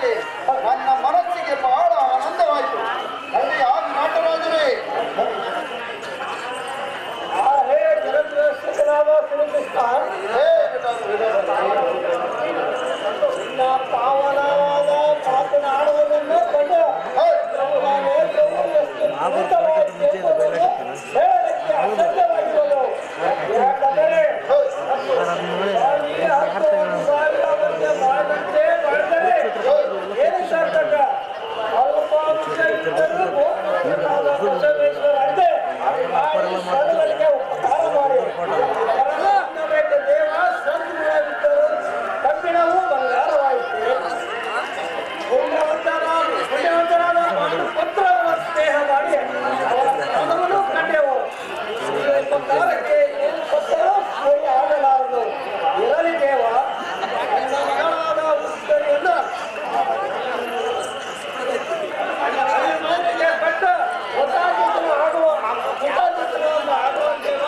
ಅದಕ್ಕೆ ನನ್ನ ಮನಸ್ಸಿಗೆ ಬಹಳ ಆನಂದವಾಯಿತು ಅಲ್ಲಿ ಆ ನಾಟರಾಜರೇ ಹೇ ಜಗದ್ವೇಷಕನಾದ ಶ್ರೀಕೃಷ್ಣ ಸಂಸಾರಕ್ಕೆ ಏನು ಕೊಟ್ಟರೂ ಸರಿ ಆಗಲಾರದು. ಇರಲಿ ದೇವ. ಮಗಳಾದ ಉತ್ತರಿಯನ್ನ ಕಟ್ಟ ಹೊಸ ಆಗುವ ಹೊಸ ಆಗುವ ದೇವ